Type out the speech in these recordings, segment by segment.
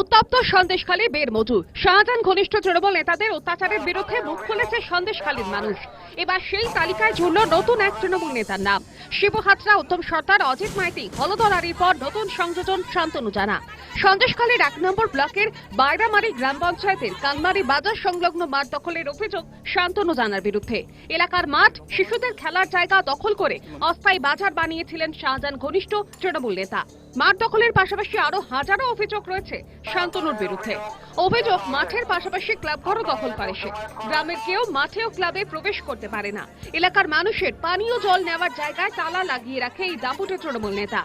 উত্তপ্ত সন্দেশখালী বের মজুর শাহজাহান ঘনিষ্ঠ তৃণমূল নেতাদের অত্যাচারের বিরুদ্ধে মুখ খুলেছে সন্দেশখালীর মানুষ। এবার সেই তালিকায় জুড়ল নতুন এক তৃণমূল নেতার নাম। শিব হাজরা উত্তম সর্দার অজিত মাইতি হলদরারির পর নতুন সংযোজন শান্তনু জানা। সন্দেশখালীর এক নম্বর ব্লকের বাইরামারি গ্রাম পঞ্চায়েতের কালমারি বাজার সংলগ্ন মাঠ দখলের অভিযোগ শান্তনু জানার বিরুদ্ধে। এলাকার মাঠ, শিশুদের খেলার জায়গা দখল করে অস্থায়ী বাজার বানিয়েছিলেন শাহজাহান ঘনিষ্ঠ তৃণমূল নেতা। মাঠ দখলের পাশাপাশি আরও হাজারো অভিযোগ রয়েছে শান্তনুর বিরুদ্ধে। অভিযোগ, মাঠের পাশাপাশি ক্লাবঘরও দখল করে সে। গ্রামের কেউ মাঠে ও ক্লাবে প্রবেশ করতে পারে না। এলাকার মানুষের পানীয় জল নেওয়ার জায়গায় তালা লাগিয়ে রাখে এই দাপুটে তৃণমূল নেতা।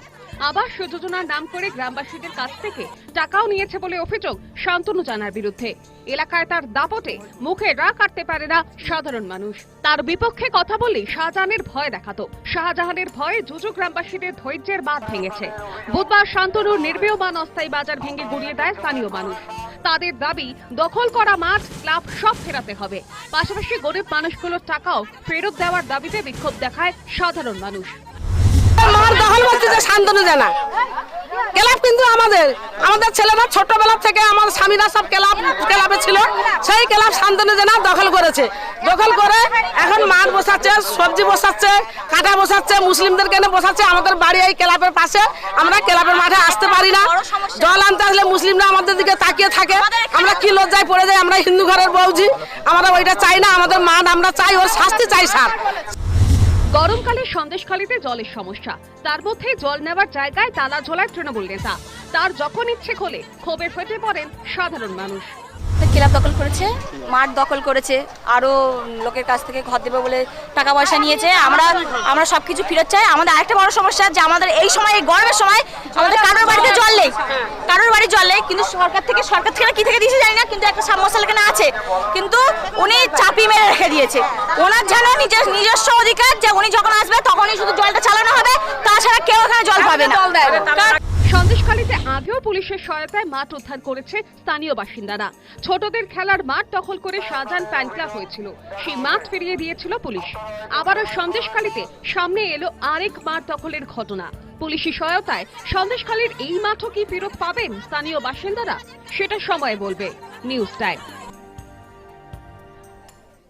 আবাস যোজনার নাম করে গ্রামবাসীদের কাছ থেকে টাকাও নিয়েছে বলে অভিযোগ শান্তনু জানার বিরুদ্ধে। এলাকায় তার দাপটে মুখে রা কাটতে পারে না সাধারণ মানুষ। তার বিপক্ষে কথা বলে শাহজাহানের ভয় দেখাতো। শাহজাহানের ভয়ে জুজু গ্রামবাসীদের ধৈর্যের বাঁধ ভেঙেছে। বুধবার শান্তনুর নির্মীয়মান অস্থায়ী বাজার ভেঙে গুড়িয়ে দেয় স্থানীয় মানুষ। তাদের দাবি, দখল করা মাঠ ক্লাব সব ফেরাতে হবে। পাশাপাশি গরিব মানুষগুলোর টাকাও ফেরত দেওয়ার দাবিতে বিক্ষোভ দেখায় সাধারণ মানুষ। মার দখল করতে শান্তনু জানা ক্লাব কিন্তু আমাদের। আমাদের ছেলেরা ছোটবেলা থেকে আমার স্বামীরা সব ক্লাব ক্লাবে ছিল। সেই ক্লাব শান্তনু জানা দখল করেছে। দখল করে এখন মাছ বসাচ্ছে সবজি বসাচ্ছে কাঁটা বসাচ্ছে মুসলিমদের কেন বসাচ্ছে। আমাদের বাড়ি এই ক্লাবের পাশে। আমরা ক্লাবের মাঠে আসতে পারি না। জল আনতে আসলে মুসলিমরা আমাদের দিকে তাকিয়ে থাকে। আমরা কি লজ্জায় পড়ে যাই? আমরা হিন্দু ঘরের বউজি। আমরা ওইটা চাই না আমাদের মাঠ আমরা চাই ওর শাস্তি চাই স্যার। গরমকালে সন্দেশখালীতে জলের সমস্যা। তার মধ্যে জল নেওয়ার জায়গায় তালা ঝোলায় তৃণমূল নেতা। তার যখন ইচ্ছে খোলে ক্ষোভে ফেটে পড়েন সাধারণ মানুষ। ক্লাব দখল করেছে মাঠ দখল করেছে আরও লোকের কাছ থেকে ঘর দেবে বলে টাকা পয়সা নিয়েছে। আমরা আমরা সবকিছু ফেরত চাই। আমাদের আরেকটা বড় সমস্যা যে আমাদের এই সময় এই গরমের সময় আমাদের কারোর বাড়িতে জল নেই। কারোর বাড়ি জল নেই কিন্তু সরকার থেকে সরকার থেকে কি থেকে দিয়েছে জানি না কিন্তু একটা সাবমার্সাল এখানে আছে। কিন্তু উনি চাপি মেরে রেখে দিয়েছে। ওনার যেন নিজের নিজস্ব অধিকার যে উনি যখন আসবে তখনই শুধু জলটা চালানো হবে তাছাড়া কেউ এখানে জল পাবে না। সন্দেশখালীতে আগেও পুলিশের সহায়তায় মাঠ উদ্ধার করেছে স্থানীয় বাসিন্দারা। ছোটদের খেলার মাঠ দখল করে শাহজাহান ক্লাব হয়েছিল। সেই মাঠ ফিরিয়ে দিয়েছিল পুলিশ। আবারও সন্দেশখালীতে সামনে এলো আরেক মাঠ দখলের ঘটনা। পুলিশি সহায়তায় সন্দেশখালীর এই মাঠও কি ফেরত পাবেন স্থানীয় বাসিন্দারা? সেটা সময় বলবে। News time.